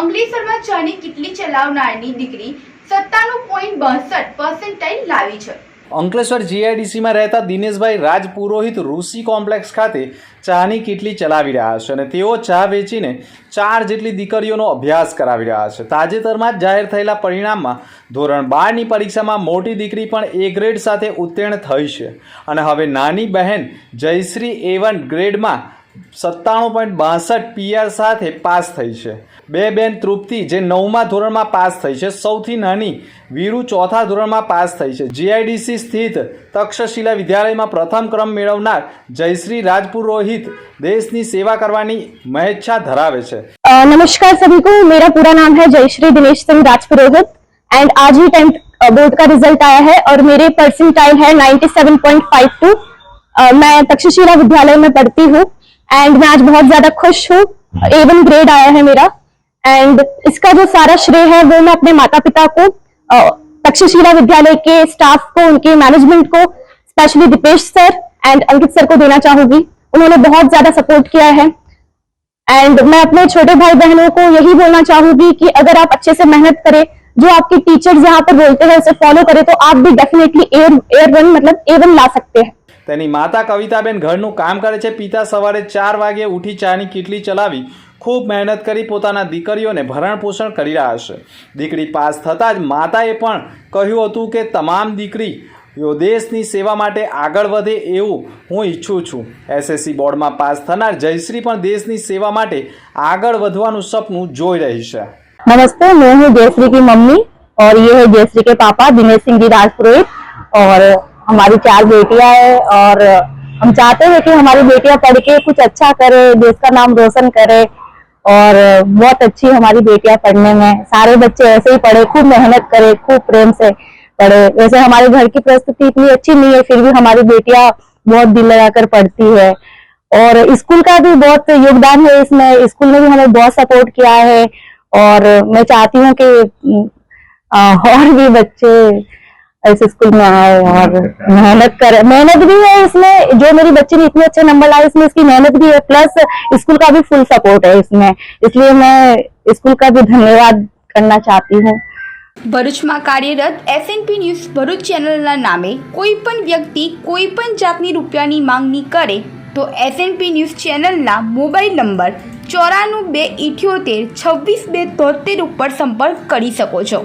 અંકલેશ્વરમાં ચાની કિટલી ચલાવનારની દીકરી સત્તાણું પોઈન્ટ બાસઠ પર્સન્ટાઇલ લાવી છે. અંકલેશ્વર જીઆઈડીસીમાં રહેતા દિનેશભાઈ રાજ પુરોહિત ઋષિ કોમ્પ્લેક્સ ખાતે ચાની કીટલી ચલાવી રહ્યા છે અને તેઓ ચા વેચીને ચાર જેટલી દીકરીઓનો અભ્યાસ કરાવી રહ્યા છે. તાજેતરમાં જ જાહેર થયેલા પરિણામમાં ધોરણ બારની પરીક્ષામાં મોટી દીકરી પણ એ ગ્રેડ સાથે ઉત્તીર્ણ થઈ છે. અને હવે નાની બહેન જયશ્રી એ વન ગ્રેડમાં સત્તાણું પોઈન્ટ બાસઠ પીઆર સાથે પાસ થઈ છે બે બેન તૃપ્તિ જે નવમા ધોરણમાં પાસ થઈ છે સૌથી નાની વીરુ ચોથા ધોરણમાં પાસ થઈ છે જીઆઈડીસી સ્થિત તક્ષશિલા વિદ્યાલયમાં પ્રથમ ક્રમ મેળવનાર જયશ્રી રાજપુરોહિત દેશની સેવા કરવાની મહેચ્છા ધરાવે છે अ, नमस्कार सभी को मेरा पूरा नाम है जयश्री दिनेश सिंह राजपुरोहित एंड आज ही टेंथ बोर्ड का रिजल्ट आया है और मेरे परसेंटाइल है 97.52 अ, मैं तक्षशिला विद्यालय में पढ़ती हूँ एंड मैं आज बहुत ज़्यादा खुश हूँ। एवन ग्रेड आया है मेरा। एंड इसका जो सारा श्रेय है, वो मैं अपने माता पिता को तक्षशिला विद्यालय के स्टाफ को, उनके मैनेजमेंट को specially Deepesh sir and Ankit sir को देना चाहूँगी। उन्होंने बहुत ज़्यादा सपोर्ट किया है। एंड मैं अपने छोटे भाई बहनों को यही बोलना चाहूँगी कि अगर आप अच्छे से मेहनत करें, जो आपके टीचर्स यहाँ पर बोलते हैं, उसे फॉलो करें तो आप भी डेफिनेटली एयर एयर वन मतलब ए वन ला सकते हैं। તેની માતા કવિતાબેન ઘરનું કામ કરે છે પિતા સવારે ચાર વાગે ઉઠી ચાની કીટલી ચલાવી ખૂબ મહેનત કરી પોતાના દીકરીઓને ભરણ પોષણ કરી રહ્યા છે દીકરી પાસ થતાં જ માતાએ પણ કહ્યું હતું કે તમામ દીકરીઓ દેશની સેવા માટે આગળ વધે એવું હું ઈચ્છું છું એસએસસી બોર્ડમાં પાસ થનાર જયશ્રી પણ દેશની સેવા માટે આગળ વધવાનું સપનું જોઈ રહી છે नमस्ते मैं हूँ जयश्री की मम्मी और ये है जयश्री के पापा दिनेश सिंह जी राजपुरोहित और हमारी चार बेटियाँ हैं और हम चाहते हैं कि हमारी बेटियाँ पढ़ के कुछ अच्छा करे, देश का नाम रोशन करे और बहुत अच्छी हमारी बेटियाँ पढ़ने में। सारे बच्चे ऐसे ही पढ़े, खूब मेहनत करे, खूब प्रेम से पढ़े। वैसे हमारे घर की परिस्थिति इतनी अच्छी नहीं है, फिर भी हमारी बेटियाँ बहुत दिल लगाकर पढ़ती है। और स्कूल का भी बहुत योगदान है इसमें। स्कूल ने भी हमें बहुत सपोर्ट किया है और मैं चाहती हूँ कि और भी बच्चे ऐसे स्कूल में आए और मेहनत करे मेहनत भी है इसमें जो मेरी बच्ची ने इतने अच्छे नंबर लाए इसमें इसकी मेहनत भी है प्लस स्कूल का भी फुल सपोर्ट है इसमें इसलिए मैं स्कूल का भी धन्यवाद करना चाहती हूँ ભરૂચમાં કાર્યરત એસએનપી ન્યૂઝ ભરૂચ ચેનલના નામે કોઈ પણ વ્યક્તિ કોઈ પણ જાતની રૂપિયાની માંગણી કરે તો એસએનપી ન્યૂઝ ચેનલના મોબાઈલ નંબર ચોરાણું બે ઇઠ્યોતેર છવ્વીસ બે તોતેર ઉપર સંપર્ક કરી શકો છો